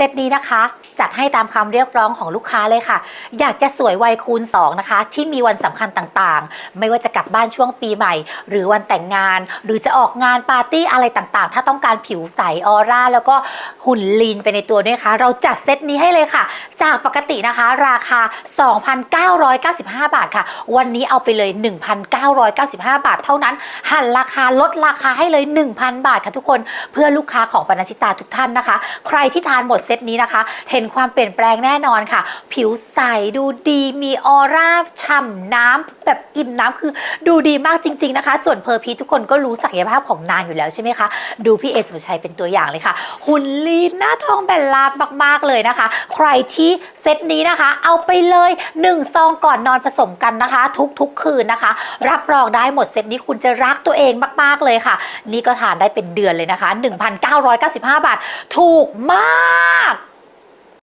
ซตนี้นะคะ จัดให้ตามคำเรียกร้องของลูกค้าเลยค่ะ อยากจะสวยวัยคูณ 2 นะคะ ที่มีวันสำคัญต่างๆ ไม่ว่าจะกลับบ้านช่วงปีใหม่ หรือวันแต่งงาน หรือจะออกงานปาร์ตี้อะไรต่างๆ ถ้าต้องการผิวใสออร่า แล้วก็หุ่นลีนไปในตัวด้วยนะคะเราจัดเซตนี้ให้เลยค่ะ จากปกตินะคะ ราคา 2,995 บาทค่ะ วันนี้เอาไปเลย 1,995 บาท เท่านั้น หันราคาลดราคาให้เลย 1,000 บาทค่ะทุกคนเพื่อลูกค้าของปนัญชิตาทุกท่านนะคะ ใครที่ทานหมดซตนี้นะคะ เห็นความเปลี่ยนแปลงแน่นอนค่ะ ผิวใสดูดีมีออร่าฉ่ำน้ำแบบอิ่มน้ำคือดูดีมากจริง ๆนะคะ ส่วนเพอร์พีทุกคนก็รู้ศักยภาพของนางอยู่แล้วใช่ไหมคะ ดูพี่เอสุชัยเป็นตัวอย่างเลยค่ะ หุ่นลีนหน้าทองแบนลาบมาก ๆ เลยนะคะ ใครที่เซตนี้นะคะ เอาไปเลย1ซองก่อนนอนผสมกันนะคะ ทุกๆคืนนะคะ รับรองได้หมดเซตนี้คุณจะรักตัวเองมาก ๆ เลยค่ะ นี่ก็ทานได้เป็นเดือนเลยนะคะ 1,995 บาท ถูกมาก